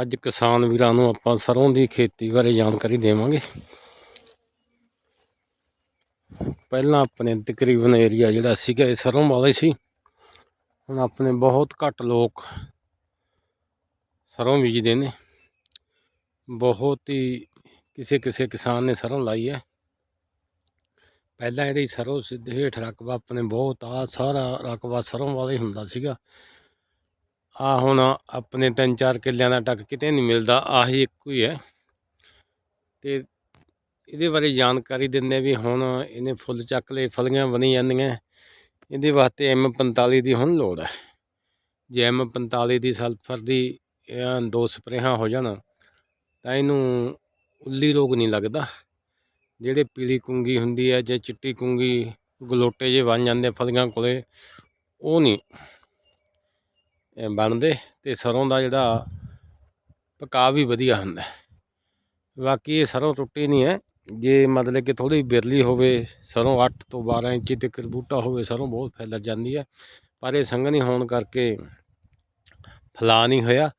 ਅੱਜ ਕਿਸਾਨ ਵੀਰਾਂ ਨੂੰ ਆਪਾਂ ਸਰੋਂ ਦੀ ਖੇਤੀ ਬਾਰੇ ਜਾਣਕਾਰੀ ਦੇਵਾਂਗੇ। ਪਹਿਲਾਂ ਆਪਣੇ ਤਕਰੀਬਨ ਏਰੀਆ ਜਿਹੜਾ ਸੀਗਾ ਇਹ ਸਰੋਂ ਵਾਲਾ ਹੀ ਸੀ। ਹੁਣ ਆਪਣੇ ਬਹੁਤ ਘੱਟ ਲੋਕ ਸਰੋਂ ਬੀਜਦੇ ਨੇ। ਬਹੁਤ ਹੀ ਕਿਸੇ ਕਿਸੇ ਕਿਸਾਨ ਨੇ ਸਰੋਂ ਲਾਈ ਹੈ। ਪਹਿਲਾਂ ਜਿਹੜੀ ਸਰੋਂ ਸਿੱਧੇ ਹੇਠ ਰਕਬਾ ਆਪਣੇ ਬਹੁਤ ਆ, ਸਾਰਾ ਰਕਬਾ ਸਰੋਂ ਵਾਲਾ ਹੀ ਹੁੰਦਾ ਸੀਗਾ। ਆ ਹੁਣ ਆਪਣੇ ਤਿੰਨ ਚਾਰ ਕਿੱਲਿਆਂ ਦਾ ਟੱਕ ਕਿਤੇ ਨਹੀਂ ਮਿਲਦਾ, ਆਹੀ ਇੱਕੋ ਹੀ ਹੈ। ਤੇ ਇਹਦੇ ਬਾਰੇ ਜਾਣਕਾਰੀ ਦਿੰਦੇ ਵੀ ਹੁਣ ਇਹਨੇ ਫੁੱਲ ਚੱਕ ਲਏ, ਫਲੀਆਂ ਬਣੀ ਜਾਂਦੀਆਂ। ਇਹਦੇ ਵਾਸਤੇ M45 ਦੀ ਹੁਣ ਲੋੜ ਹੈ। ਜੇ M45 ਦੀ ਸਲਫਰ ਦੀ ਦੋ ਸਪਰੇਹਾਂ ਹੋ ਜਾਣ, ਤਾਂ ਇਹਨੂੰ ਉੱਲੀ ਰੋਗ ਨਹੀਂ ਲੱਗਦਾ। ਜਿਹੜੇ ਪੀਲੀ ਕੁੰਗੀ ਹੁੰਦੀ ਹੈ ਜਾਂ ਚਿੱਟੀ ਕੁੰਗੀ, ਗਲੋਟੇ ਜੇ ਬਣ ਜਾਂਦੇ ਫਲੀਆਂ ਕੋਲੇ, ਉਹ ਨਹੀਂ। ਬਣਦੇ ਤੇ ਸਰੋਂ ਦਾ ਜਿਹੜਾ ਪਕਾ ਵੀ ਵਧੀਆ ਹੁੰਦਾ। ਬਾਕੀ ਇਹ ਸਰੋਂ ਟੁੱਟੀ ਨਹੀਂ ਹੈ। ਜੇ ਮਤਲਬ ਕਿ ਥੋੜੀ ਬਿਰਲੀ ਹੋਵੇ, ਸਰੋਂ 8 ਤੋਂ 12 ਇੰਚੀ ਤੱਕ ਬੂਟਾ ਹੋਵੇ, ਸਰੋਂ ਬਹੁਤ ਫੈਲ ਜਾਂਦੀ ਹੈ। ਪਰ ਇਹ ਸੰਘਣੀ ਹੋਣ ਕਰਕੇ ਫਲਾ ਨਹੀਂ ਹੋਇਆ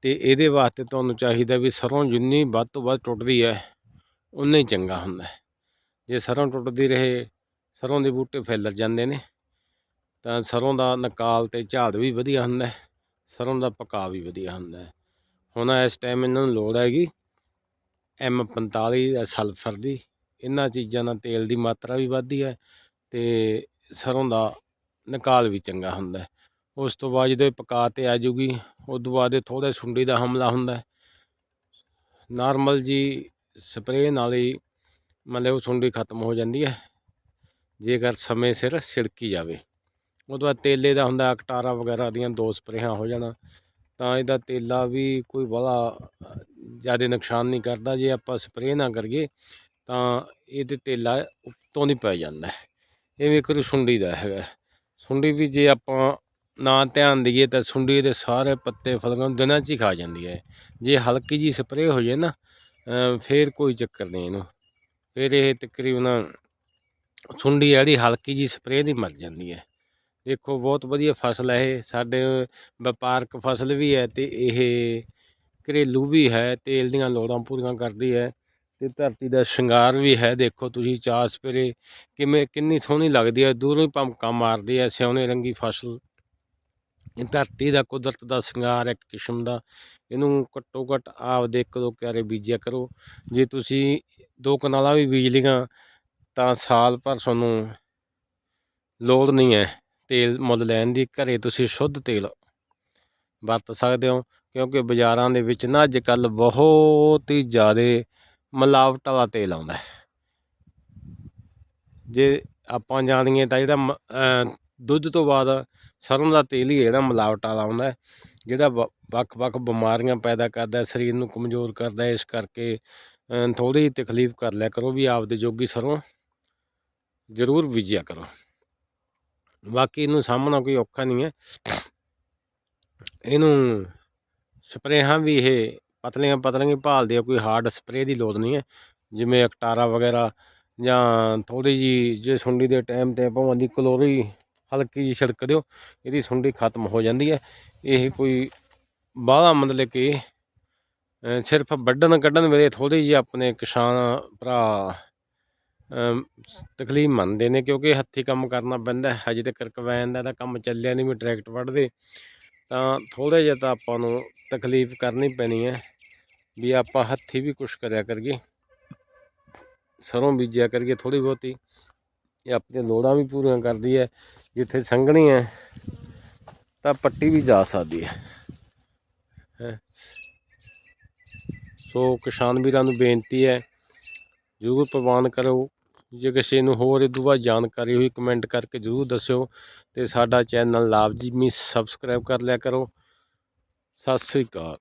ਤੇ ਇਹਦੇ ਵਾਸਤੇ ਤੁਹਾਨੂੰ ਚਾਹੀਦਾ ਵੀ ਸਰੋਂ ਜਿੰਨੀ ਵੱਧ ਤੋਂ ਵੱਧ ਟੁੱਟਦੀ ਹੈ ਉਨਾ ਹੀ ਚੰਗਾ ਹੁੰਦਾ। ਜੇ ਸਰੋਂ ਟੁੱਟਦੀ ਰਹੇ, ਸਰੋਂ ਦੇ ਬੂਟੇ ਫੈਲ ਜਾਂਦੇ ਨੇ। ਤਾਂ ਸਰੋਂ ਦਾ ਨਕਾਲ ਤੇ ਝਾੜ ਵੀ ਵਧੀਆ ਹੁੰਦਾ ਹੈ, ਸਰੋਂ ਦਾ ਪਕਾ ਵੀ ਵਧੀਆ ਹੁੰਦਾ ਹੁਣ ਇਸ ਟਾਈਮ ਇਹਨਾਂ ਨੂੰ ਲੋੜ ਹੈਗੀ M45 ਸਲਫਰ ਦੀ ਇਹਨਾਂ ਚੀਜ਼ਾਂ ਨਾਲ ਤੇਲ ਦੀ ਮਾਤਰਾ ਵੀ ਵੱਧਦੀ ਹੈ ਤੇ ਸਰੋਂ ਦਾ ਨਿਕਾਲ ਵੀ ਚੰਗਾ ਹੁੰਦਾ ਉਸ ਤੋਂ ਬਾਅਦ ਜਦੋਂ ਇਹ ਪਕਾ ਤੇ ਆ ਜੂਗੀ ਉਸ ਤੋਂ ਬਾਅਦ ਇਹ ਥੋੜਾ ਸੁੰਡੀ ਦਾ ਹਮਲਾ ਹੁੰਦਾ ਹੈ। ਨਾਰਮਲ ਜੀ ਸਪਰੇਅ ਨਾਲ ਹੀ ਮਤਲਬ ਉਹ ਸੁੰਡੀ ਖਤਮ ਹੋ ਜਾਂਦੀ ਹੈ, ਜੇਕਰ ਸਮੇਂ ਸਿਰ ਛਿੜਕੀ ਜਾਵੇ। ਉਹ ਤੋਂ ਬਾਅਦ ਤੇਲੇ ਦਾ ਹੁੰਦਾ ਅਕਟਾਰਾ ਵਗੈਰਾ ਦੀਆਂ ਦੋ ਸਪਰੇਹਾਂ ਹੋ ਜਾਣਾ। ਤਾਂ ਇਹਦਾ ਤੇਲਾ ਵੀ ਕੋਈ ਬੜਾ ਜ਼ਿਆਦਾ ਨੁਕਸਾਨ ਨਹੀਂ ਕਰਦਾ। ਜੇ ਆਪਾਂ ਸਪਰੇਅ ਨਾ ਕਰੀਏ, ਤਾਂ ਇਹਦੇ ਤੇਲਾ ਉੱਤੋਂ ਨਹੀਂ ਪੈ ਜਾਂਦਾ। ਇਹ ਵੀ ਇੱਕ ਸੁੰਡੀ ਦਾ ਹੈਗਾ। ਸੁੰਡੀ ਵੀ ਜੇ ਆਪਾਂ ਨਾ ਧਿਆਨ ਦਈਏ, ਤਾਂ ਸੁੰਡੀ ਦੇ ਸਾਰੇ ਪੱਤੇ ਫਲੀਆਂ ਦਿਨਾਂ 'ਚ ਹੀ ਖਾ ਜਾਂਦੀ ਹੈ। ਜੇ ਹਲਕੀ ਜੀ ਸਪਰੇਅ ਹੋ ਜਾਏ ਨਾ ਅਮ ਫਿਰ ਕੋਈ ਚੱਕਰ ਨਹੀਂ ਇਹਨੂੰ। ਫਿਰ ਇਹ ਤਕਰੀਬਨ ਸੁੰਡੀ ਜਿਹੜੀ ਹਲਕੀ ਜੀ ਸਪਰੇਅ ਦੀ ਮਰ ਜਾਂਦੀ ਹੈ। ਦੇਖੋ, ਬਹੁਤ ਵਧੀਆ ਫਸਲ ਹੈ ਇਹ। ਸਾਡੇ ਵਪਾਰਕ ਫਸਲ ਵੀ ਹੈ ਅਤੇ ਇਹ ਘਰੇਲੂ ਵੀ ਹੈ, ਤੇਲ ਦੀਆਂ ਲੋੜਾਂ ਪੂਰੀਆਂ ਕਰਦੀ ਹੈ ਅਤੇ ਧਰਤੀ ਦਾ ਸ਼ਿੰਗਾਰ ਵੀ ਹੈ। ਦੇਖੋ, ਤੁਸੀਂ ਚਾਰ ਸਪਰੇ ਕਿਵੇਂ, ਕਿੰਨੀ ਸੋਹਣੀ ਲੱਗਦੀ ਹੈ, ਦੂਰੋਂ ਹੀ ਭਮਕਾ ਮਾਰਦੀ ਹੈ ਸਿਉਣੇ ਰੰਗੀ ਫਸਲ। ਇਹ ਧਰਤੀ ਦਾ ਕੁਦਰਤ ਦਾ ਸ਼ਿੰਗਾਰ ਇੱਕ ਕਿਸਮ ਦਾ। ਇਹਨੂੰ ਘੱਟੋ ਘੱਟ ਆਪਦੇ ਇੱਕ ਦੋ ਕਿਆਰੇ ਬੀਜਿਆ ਕਰੋ। ਜੇ ਤੁਸੀਂ ਦੋ ਕਨਾਲਾਂ ਵੀ ਬੀਜ ਲਈਆਂ, ਤਾਂ ਸਾਲ ਭਰ ਤੁਹਾਨੂੰ ਲੋੜ ਨਹੀਂ ਹੈ। ਤੇਲ ਮੁੱਲ ਲੈਣ ਦੀ ਘਰੇ ਤੁਸੀਂ ਸ਼ੁੱਧ ਤੇਲ ਵਰਤ ਸਕਦੇ ਹੋ ਕਿਉਂਕਿ ਬਾਜ਼ਾਰਾਂ ਦੇ ਵਿੱਚ ਨਾ ਅੱਜ ਕੱਲ ਬਹੁਤ ਹੀ ਜ਼ਿਆਦਾ ਮਿਲਾਵਟ ਵਾਲਾ ਤੇਲ ਆਉਂਦਾ ਹੈ। ਜੇ ਆਪਾਂ ਜਾਣੀਏ ਤਾਂ ਜਿਹੜਾ ਮ- ਦੁੱਧ ਤੋਂ ਬਾਅਦ ਸਰੋਂ ਦਾ ਤੇਲ ਹੀ ਜਿਹੜਾ ਮਿਲਾਵਟ ਵਾਲਾ ਆਉਂਦਾ ਹੈ ਜਿਹੜਾ ਵ- ਵੱਖ-ਵੱਖ ਬਿਮਾਰੀਆਂ ਪੈਦਾ ਕਰਦਾ ਹੈ, ਸਰੀਰ ਨੂੰ ਕਮਜ਼ੋਰ ਕਰਦਾ ਹੈ ਇਸ ਕਰਕੇ ਥੋੜੀ ਜਿਹੀ ਤਕਲੀਫ ਕਰ ਲਿਆ ਕਰੋ ਵੀ ਆਪਦੇ ਜੋਗੀ ਸਰੋਂ ਜ਼ਰੂਰ ਬੀਜਿਆ ਕਰੋ। ਬਾਕੀ ਇਹਨੂੰ ਸਾਹਮਣਾ ਕੋਈ ਔਖਾ ਨਹੀਂ ਹੈ। ਇਹਨੂੰ ਸਪਰੇਹਾਂ ਵੀ ਇਹ ਪਤਲੀਆਂ ਪਤਲੀਆਂ ਭਾਲਦੇ ਆ, ਕੋਈ ਹਾਰਡ ਸਪਰੇਅ ਦੀ ਲੋੜ ਨਹੀਂ ਹੈ। ਜਿਵੇਂ ਅਕਟਾਰਾ ਵਗੈਰਾ ਜਾਂ ਥੋੜੀ ਜੀ ਜੇ ਸੁੰਡੀ ਦੇ ਟਾਈਮ ਤੇ ਭਾਵੇਂ ਦੀ ਕਲੋਰੀ ਹਲਕੀ ਜਿਹੀ ਛਿੜਕ ਦਿਓ, ਇਹਦੀ ਸੁੰਡੀ ਖਤਮ ਹੋ ਜਾਂਦੀ ਹੈ। ਇਹ ਕੋਈ ਬਾਹਲਾ ਮਤਲਬ ਕਿ ਸਿਰਫ ਵੱਢਣ ਕੱਢਣ ਵੇਲੇ ਥੋੜੀ ਜਿਹੀ ਆਪਣੇ ਕਿਸਾਨ ਭਰਾ ਤਕਲੀਫ ਮੰਨਦੇ ਨੇ ਕਿਉਂਕਿ ਹੱਥੀਂ ਕੰਮ ਕਰਨਾ ਪੈਂਦਾ ਹਜੇ ਤੱਕ ਕੰਬਾਈਨ ਦਾ ਤਾਂ ਕੰਮ ਚੱਲਿਆ ਨਹੀਂ, ਵੀ ਟਰੈਕਟ ਵੱਢਦੇ। ਤਾਂ ਥੋੜਾ ਜਿਹਾ ਤਾਂ ਆਪਾਂ ਨੂੰ ਤਕਲੀਫ ਕਰਨੀ ਪੈਣੀ ਹੈ ਵੀ ਆਪਾਂ ਹੱਥੀਂ ਵੀ ਕੁਛ ਕਰਿਆ ਕਰੀਏ, ਸਰੋਂ ਬੀਜਿਆ ਕਰੀਏ ਥੋੜੀ ਬਹੁਤੀ। ਇਹ ਆਪਣੀਆਂ ਲੋੜਾਂ ਵੀ ਪੂਰੀਆਂ ਕਰਦੀ ਹੈ, ਜਿੱਥੇ ਸੰਘਣੀ ਹੈ, ਤਾਂ ਪੱਟੀ ਵੀ ਜਾ ਸਕਦੀ ਹੈ। ਸੋ ਕਿਸਾਨ ਵੀਰਾਂ ਨੂੰ ਬੇਨਤੀ ਹੈ, ਜ਼ਰੂਰ ਪ੍ਰਵਾਨ ਕਰੋ। ਜੇ ਕਿਸੇ ਨੂੰ ਹੋਰ ਇਹ ਤੋਂ ਬਾਅਦ ਜਾਣਕਾਰੀ ਹੋਈ ਕਮੈਂਟ ਕਰਕੇ ਜ਼ਰੂਰ ਦੱਸਿਓ ਤੇ ਸਾਡਾ ਚੈਨਲ ਲਾਭ ਜੀ ਮੀ ਸਬਸਕ੍ਰਾਈਬ ਕਰ ਲਿਆ ਕਰੋ। ਸਤਿ ਸ੍ਰੀ ਅਕਾਲ।